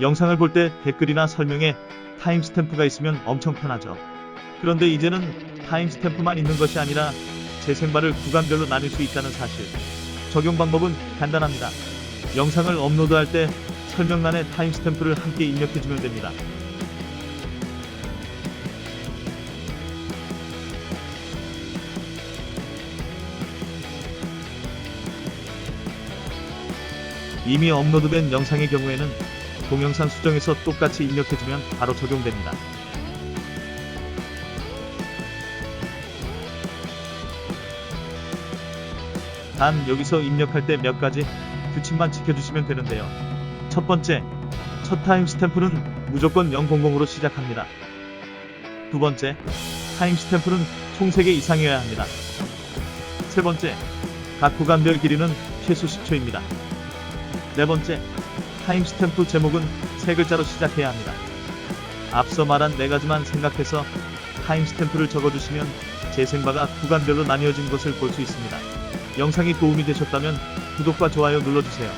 영상을 볼 때 댓글이나 설명에 타임스탬프가 있으면 엄청 편하죠. 그런데 이제는 타임스탬프만 있는 것이 아니라 재생발을 구간별로 나눌 수 있다는 사실. 적용 방법은 간단합니다. 영상을 업로드할 때 설명란에 타임스탬프를 함께 입력해주면 됩니다. 이미 업로드된 영상의 경우에는 동영상 수정에서 똑같이 입력해주면 바로 적용됩니다. 단 여기서 입력할 때 몇 가지 규칙만 지켜주시면 되는데요. 첫 번째, 첫 타임 스탬프는 무조건 000으로 시작합니다. 두 번째, 타임 스탬프는 총 3개 이상이어야 합니다. 세 번째, 각 구간별 길이는 최소 10초입니다. 네 번째, 타임 스탬프 제목은 세 글자로 시작해야 합니다. 앞서 말한 네 가지만 생각해서 타임 스탬프를 적어주시면 재생바가 구간별로 나뉘어진 것을 볼 수 있습니다. 영상이 도움이 되셨다면 구독과 좋아요 눌러주세요.